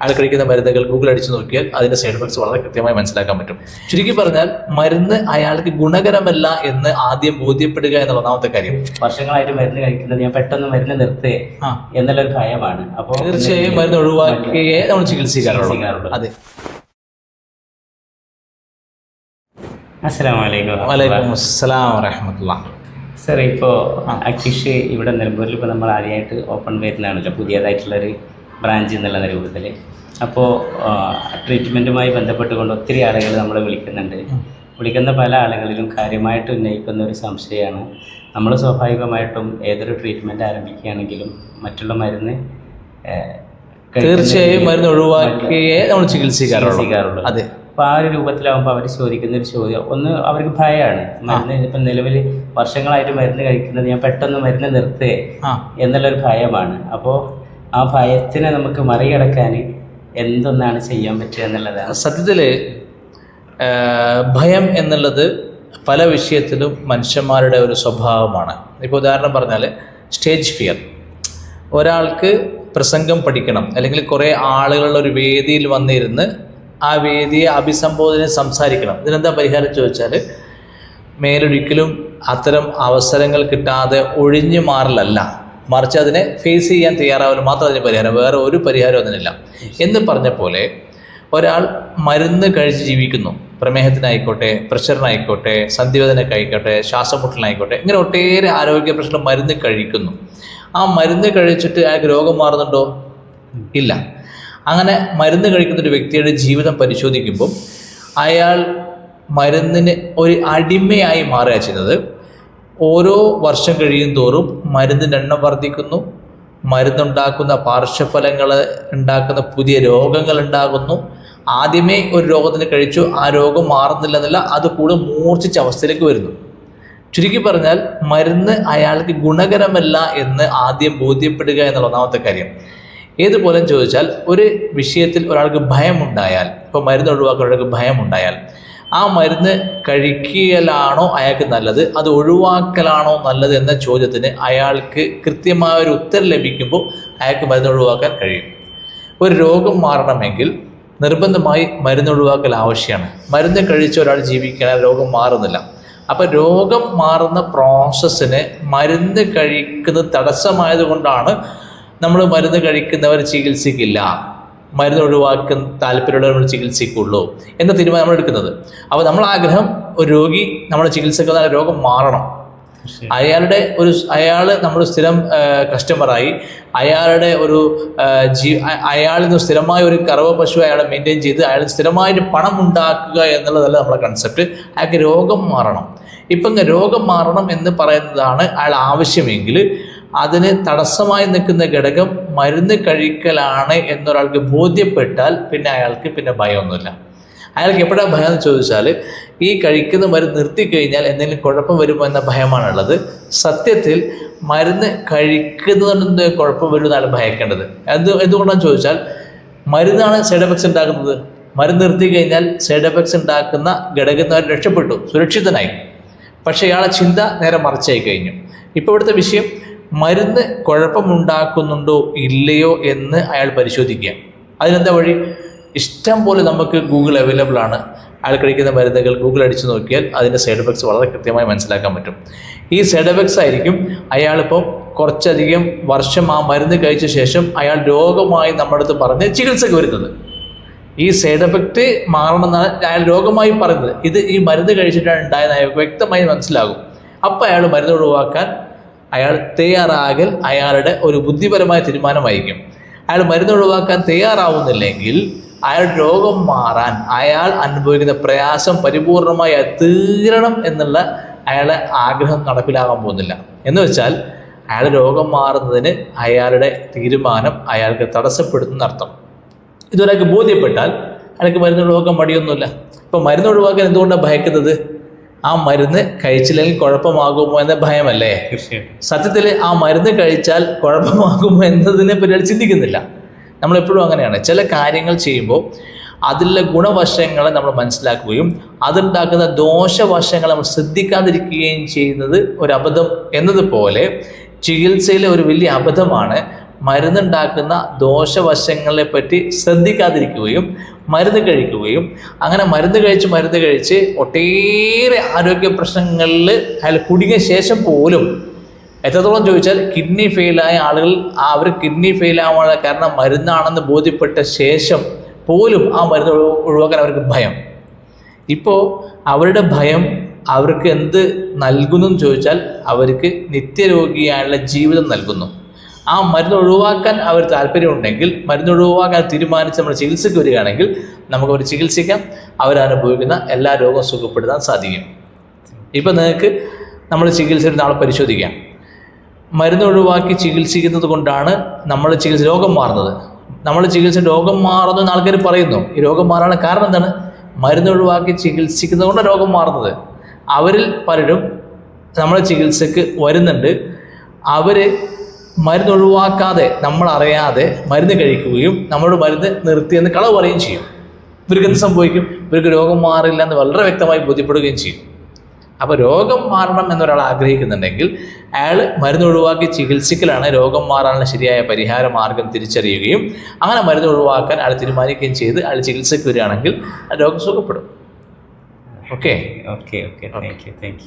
അയാൾ കഴിക്കുന്ന മരുന്നുകൾ ഗൂഗിൾ അടിച്ചു നോക്കിയാൽ അതിന്റെ സൈഡ് എഫക്ട്സ് വളരെ കൃത്യമായി മനസ്സിലാക്കാൻ പറ്റും. ചുരുക്കി പറഞ്ഞാൽ മരുന്ന് അയാൾക്ക് ഗുണകരമല്ല എന്ന് ആദ്യം ബോധ്യപ്പെടുക എന്നുള്ള ഒന്നാമത്തെ കാര്യം. വർഷങ്ങളായിട്ട് മരുന്ന് കഴിക്കുന്നത് ഞാൻ പെട്ടെന്ന് മരുന്ന് നിർത്തേ എന്നുള്ളൊരു ഭയമാണ്. അപ്പോൾ തീർച്ചയായും മരുന്ന് ഒഴിവാക്കിയേ നമ്മൾ ചികിത്സിക്കാറുള്ളൂ. അതെ. അസ്സലാം വലൈക്കും വലൈക്കും അസ്സലാം വറഹമത്തുള്ള സർ ഇപ്പോൾ അക്കിഷ് ഇവിടെ നിലമ്പൂരിൽ ഇപ്പോൾ നമ്മൾ ആദ്യമായിട്ട് ഓപ്പൺ വരുന്നതാണല്ലോ പുതിയതായിട്ടുള്ളൊരു ബ്രാഞ്ച് എന്നുള്ള രൂപത്തിൽ അപ്പോൾ ട്രീറ്റ്മെന്റുമായി ബന്ധപ്പെട്ടുകൊണ്ട് ഒത്തിരി ആളുകൾ നമ്മൾ വിളിക്കുന്നുണ്ട്. വിളിക്കുന്ന പല ആളുകളിലും കാര്യമായിട്ട് ഉന്നയിക്കുന്ന ഒരു സംശയമാണ്. നമ്മൾ സ്വാഭാവികമായിട്ടും ഏതൊരു ട്രീറ്റ്മെന്റ് ആരംഭിക്കുകയാണെങ്കിലും മറ്റുള്ള മരുന്ന് തീർച്ചയായും മരുന്ന് ഒഴിവാക്കിയേ നമ്മൾ ചികിത്സിക്കാറുള്ളൂ. അതെ. അപ്പോൾ ആ ഒരു രൂപത്തിലാകുമ്പോൾ അവർ ചോദിക്കുന്ന ഒരു ചോദ്യം. ഒന്ന് അവർക്ക് ഭയമാണ്. മരുന്ന് ഇപ്പം നിലവിൽ വർഷങ്ങളായിട്ട് മരുന്ന് കഴിക്കുന്നത് ഞാൻ പെട്ടെന്ന് മരുന്ന് നിർത്തേ എന്നുള്ളൊരു ഭയമാണ്. അപ്പോൾ ആ ഭയത്തിനെ നമുക്ക് മറികടക്കാൻ എന്തൊന്നാണ് ചെയ്യാൻ പറ്റുക എന്നുള്ളതാണ് സത്യത്തിൽ ഭയം എന്നുള്ളത് പല വിഷയത്തിലും മനുഷ്യന്മാരുടെ ഒരു സ്വഭാവമാണ്. ഇപ്പോൾ ഉദാഹരണം പറഞ്ഞാൽ സ്റ്റേജ് ഫിയർ ഒരാൾക്ക് പ്രസംഗം പഠിക്കണം അല്ലെങ്കിൽ കുറേ ആളുകളുള്ള ഒരു വേദിയിൽ വന്നിരുന്ന് ആ വേദിയെ അഭിസംബോധന സംസാരിക്കണം. ഇതിനെന്താ പരിഹാരം ചോദിച്ചാൽ മേലൊരിക്കലും അത്തരം അവസരങ്ങൾ കിട്ടാതെ ഒഴിഞ്ഞു മാറലല്ല. മറിച്ച് അതിനെ ഫേസ് ചെയ്യാൻ തയ്യാറാവലും മാത്രം അതിന് പരിഹാരം വേറെ ഒരു പരിഹാരം അതിനില്ല. എന്ന് പറഞ്ഞ പോലെ ഒരാൾ മരുന്ന് കഴിച്ച് ജീവിക്കുന്നു. പ്രമേഹത്തിനായിക്കോട്ടെ പ്രഷറിനായിക്കോട്ടെ സന്ധിവേദനക്കായിക്കോട്ടെ ശ്വാസമുട്ടലിനായിക്കോട്ടെ ഇങ്ങനെ ഒട്ടേറെ ആരോഗ്യ പ്രശ്നം മരുന്ന് കഴിക്കുന്നു. ആ മരുന്ന് കഴിച്ചിട്ട് അയാൾക്ക് രോഗം മാറുന്നുണ്ടോ? ഇല്ല. അങ്ങനെ മരുന്ന് കഴിക്കുന്ന ഒരു വ്യക്തിയുടെ ജീവിതം പരിശോധിക്കുമ്പോൾ അയാൾ മരുന്നിന് ഒരു അടിമയായി മാറുക ചെയ്യുന്നത്. ഓരോ വർഷം കഴിയും തോറും മരുന്നിന്റെ എണ്ണം വർദ്ധിക്കുന്നു. മരുന്നുണ്ടാക്കുന്ന പാർശ്വഫലങ്ങൾ ഉണ്ടാക്കുന്ന പുതിയ രോഗങ്ങൾ ഉണ്ടാകുന്നു. ആദ്യമേ ഒരു രോഗത്തിന് കഴിച്ചു ആ രോഗം മാറുന്നില്ലെന്നില്ല അത് കൂടുതൽ മൂർച്ഛിച്ച അവസ്ഥയിലേക്ക് വരുന്നു. ചുരുക്കി പറഞ്ഞാൽ മരുന്ന് അയാൾക്ക് ഗുണകരമല്ല എന്ന് ആദ്യം ബോധ്യപ്പെടുക എന്നുള്ള ഒന്നാമത്തെ കാര്യം. ഏതുപോലെ ചോദിച്ചാൽ ഒരു വിഷയത്തിൽ ഒരാൾക്ക് ഭയമുണ്ടായാൽ ഇപ്പോൾ മരുന്ന് ഒഴിവാക്കാൻ ഒരാൾക്ക് ഭയമുണ്ടായാൽ ആ മരുന്ന് കഴിക്കലാണോ അയാൾക്ക് നല്ലത്? അത് ഒഴിവാക്കലാണോ നല്ലത് എന്ന ചോദ്യത്തിന് അയാൾക്ക് കൃത്യമായ ഒരു ഉത്തരം ലഭിക്കുമ്പോൾ അയാൾക്ക് മരുന്ന് ഒഴിവാക്കാൻ കഴിയും. ഒരു രോഗം മാറണമെങ്കിൽ നിർബന്ധമായി മരുന്ന് ഒഴിവാക്കൽ ആവശ്യമാണ്. മരുന്ന് കഴിച്ച ഒരാൾ ജീവിക്കാൻ രോഗം മാറുന്നില്ല. അപ്പോൾ രോഗം മാറുന്ന പ്രോസസ്സിന് മരുന്ന് കഴിക്കുന്നത് തടസ്സമായത് കൊണ്ടാണ് നമ്മൾ മരുന്ന് കഴിക്കുന്നവർ ചികിത്സിക്കില്ല. മരുന്ന് ഒഴിവാക്കാൻ താല്പര്യമുള്ളവർ നമ്മൾ ചികിത്സിക്കുള്ളൂ എന്ന തീരുമാനം നമ്മൾ എടുക്കുന്നത്. അപ്പോൾ നമ്മൾ ആഗ്രഹം ഒരു രോഗി നമ്മളെ ചികിത്സിക്കുന്ന രോഗം മാറണം. അയാളുടെ ഒരു അയാൾ നമ്മൾ സ്ഥിരം കസ്റ്റമറായി അയാളുടെ ഒരു ജീ അയാളിൽ നിന്ന് സ്ഥിരമായ ഒരു കറവ പശു അയാളെ മെയിന്റെയിൻ ചെയ്ത് അയാൾ സ്ഥിരമായിട്ട് പണം ഉണ്ടാക്കുക എന്നുള്ളതല്ല നമ്മുടെ കൺസെപ്റ്റ് അയാൾക്ക് രോഗം മാറണം. ഇപ്പം രോഗം മാറണം എന്ന് പറയുന്നതാണ് അയാൾ ആവശ്യമെങ്കിൽ അതിന് തടസ്സമായി നിൽക്കുന്ന ഘടകം മരുന്ന് കഴിക്കലാണ് എന്നൊരാൾക്ക് ബോധ്യപ്പെട്ടാൽ പിന്നെ അയാൾക്ക് പിന്നെ ഭയമൊന്നുമില്ല. അയാൾക്ക് എപ്പോഴാണ് ഭയം എന്ന് ചോദിച്ചാൽ ഈ കഴിക്കുന്ന മരുന്ന് നിർത്തിക്കഴിഞ്ഞാൽ എന്തെങ്കിലും കുഴപ്പം വരുമോ എന്ന ഭയമാണുള്ളത്. സത്യത്തിൽ മരുന്ന് കഴിക്കുന്നതുകൊണ്ട് കുഴപ്പം വരുമെന്നാണ് ഭയക്കേണ്ടത്. എന്ത് എന്തുകൊണ്ടാണെന്ന് ചോദിച്ചാൽ മരുന്നാണ് സൈഡ് എഫക്ട്സ് ഉണ്ടാക്കുന്നത്. മരുന്ന് നിർത്തി കഴിഞ്ഞാൽ സൈഡ് എഫക്ട്സ് ഉണ്ടാക്കുന്ന ഘടകങ്ങൾ രക്ഷപ്പെട്ടു സുരക്ഷിതനായി. പക്ഷേ ഇയാളെ ചിന്ത നേരെ മറിച്ചായി കഴിഞ്ഞു. ഇപ്പോൾ ഇവിടുത്തെ വിഷയം മരുന്ന് കുഴപ്പമുണ്ടാക്കുന്നുണ്ടോ ഇല്ലയോ എന്ന് അയാൾ പരിശോധിക്കുക. അതിനെന്താ വഴി? ഇഷ്ടം പോലെ നമുക്ക് ഗൂഗിൾ അവൈലബിൾ ആണ്. അയാൾ കഴിക്കുന്ന മരുന്നുകൾ ഗൂഗിൾ അടിച്ചു നോക്കിയാൽ അതിന്റെ സൈഡ് എഫക്ട്സ് വളരെ കൃത്യമായി മനസ്സിലാക്കാൻ പറ്റും. ഈ സൈഡ് എഫക്ട്സ് ആയിരിക്കും അയാളിപ്പം കുറച്ചധികം വർഷം ആ മരുന്ന് കഴിച്ച ശേഷം അയാൾ രോഗമായി നമ്മുടെ അടുത്ത് പറഞ്ഞ് ചികിത്സക്ക് വരുന്നത്. ഈ സൈഡ് എഫക്റ്റ് മാറണമെന്നാണ് അയാൾ രോഗമായി പറയുന്നത്. ഇത് ഈ മരുന്ന് കഴിച്ചിട്ടാണ് അയാൾക്ക് വ്യക്തമായി മനസ്സിലാകും. അപ്പോൾ അയാൾ മരുന്ന് ഒഴിവാക്കാൻ അയാൾ തയ്യാറാകൽ അയാളുടെ ഒരു ബുദ്ധിപരമായ തീരുമാനമായിരിക്കും. അയാൾ മരുന്ന് ഒഴിവാക്കാൻ തയ്യാറാവുന്നില്ലെങ്കിൽ അയാൾ രോഗം മാറാൻ അയാൾ അനുഭവിക്കുന്ന പ്രയാസം പരിപൂർണമായി തീരണം എന്നുള്ള അയാളെ ആഗ്രഹം നടപ്പിലാകാൻ പോകുന്നില്ല. എന്ന് വെച്ചാൽ അയാൾ രോഗം മാറുന്നതിന് അയാളുടെ തീരുമാനം അയാൾക്ക് തടസ്സപ്പെടുത്തുന്ന അർത്ഥം. ഇതൊരാൾക്ക് ബോധ്യപ്പെട്ടാൽ അയാൾക്ക് മരുന്ന് ഒഴിവാക്കാൻ മടിയൊന്നുമില്ല. ഇപ്പം മരുന്ന് ഒഴിവാക്കാൻ എന്തുകൊണ്ടാണ് ഭയക്കുന്നത്? ആ മരുന്ന് കഴിച്ചില്ലെങ്കിൽ കുഴപ്പമാകുമോ എന്ന ഭയമല്ലേ? സത്യത്തിൽ ആ മരുന്ന് കഴിച്ചാൽ കുഴപ്പമാകുമോ എന്നതിനെ പറ്റി ചിന്തിക്കുന്നില്ല. നമ്മളെപ്പോഴും അങ്ങനെയാണ്. ചില കാര്യങ്ങൾ ചെയ്യുമ്പോൾ അതിലെ ഗുണവശങ്ങളെ നമ്മൾ മനസ്സിലാക്കുകയും അതുണ്ടാക്കുന്ന ദോഷവശങ്ങൾ നമ്മൾ ശ്രദ്ധിക്കാതിരിക്കുകയും ചെയ്യുന്നത് ഒരു അബദ്ധം എന്നതുപോലെ ചികിത്സയിലെ ഒരു വലിയ അബദ്ധമാണ് മരുന്നുണ്ടാക്കുന്ന ദോഷവശങ്ങളെ പറ്റി ശ്രദ്ധിക്കാതിരിക്കുകയും മരുന്ന് കഴിക്കുകയും അങ്ങനെ മരുന്ന് കഴിച്ച് മരുന്ന് കഴിച്ച് ഒട്ടേറെ ആരോഗ്യ പ്രശ്നങ്ങളിൽ അയാൾ കുടുങ്ങിയ ശേഷം പോലും എത്രത്തോളം ചോദിച്ചാൽ കിഡ്നി ഫെയിലായ ആളുകൾ അവർ കിഡ്നി ഫെയിലാവാനുള്ള കാരണം മരുന്നാണെന്ന് ബോധ്യപ്പെട്ട ശേഷം പോലും ആ മരുന്ന് ഒഴിവാക്കാൻ അവർക്ക് ഭയം. ഇപ്പോൾ അവരുടെ ഭയം അവർക്ക് എന്ത് നൽകുന്നു ചോദിച്ചാൽ അവർക്ക് നിത്യരോഗിയായുള്ള ജീവിതം നൽകുന്നു. ആ മരുന്ന് ഒഴിവാക്കാൻ അവർ താല്പര്യമുണ്ടെങ്കിൽ മരുന്ന് ഒഴിവാക്കാൻ തീരുമാനിച്ച് നമ്മൾ ചികിത്സയ്ക്ക് വരികയാണെങ്കിൽ നമുക്ക് അവർ ചികിത്സിക്കാം. അവരനുഭവിക്കുന്ന എല്ലാ രോഗവും സുഖപ്പെടുത്താൻ സാധിക്കും. ഇപ്പം നിങ്ങൾക്ക് നമ്മൾ ചികിത്സയുടെ നാളെ പരിശോധിക്കാം. മരുന്ന് ഒഴിവാക്കി ചികിത്സിക്കുന്നത് കൊണ്ടാണ് നമ്മൾ ചികിത്സ രോഗം മാറുന്നത്. നമ്മൾ ചികിത്സ രോഗം മാറുന്നു ആൾക്കാർ പറയുന്നു. ഈ രോഗം മാറാനുള്ള കാരണം എന്താണ്? മരുന്ന് ഒഴിവാക്കി ചികിത്സിക്കുന്നത് കൊണ്ടാണ് രോഗം മാറുന്നത്. അവരിൽ പലരും നമ്മളെ ചികിത്സക്ക് വരുന്നുണ്ട്. അവർ മരുന്ന് ഒഴിവാക്കാതെ നമ്മൾ അറിയാതെ മരുന്ന് കഴിക്കുകയും നമ്മളോട് മരുന്ന് നിർത്തിയെന്ന് കളവ് പറയുകയും ചെയ്യും. ഇവർക്ക് എന്ത് സംഭവിക്കും? ഇവർക്ക് രോഗം മാറില്ല എന്ന് വളരെ വ്യക്തമായി ബോധ്യപ്പെടുകയും ചെയ്യും. അപ്പോൾ രോഗം മാറണം എന്നൊരാൾ ആഗ്രഹിക്കുന്നുണ്ടെങ്കിൽ അയാൾ മരുന്ന് ഒഴിവാക്കി ചികിത്സിക്കലാണ് രോഗം മാറാനുള്ള ശരിയായ പരിഹാര മാർഗം തിരിച്ചറിയുകയും അങ്ങനെ മരുന്ന് ഒഴിവാക്കാൻ അയാൾ തീരുമാനിക്കുകയും ചെയ്ത് അയാൾ ചികിത്സയ്ക്ക് വരികയാണെങ്കിൽ രോഗം സുഖപ്പെടും. Okay? Okay okay. Thank you thank you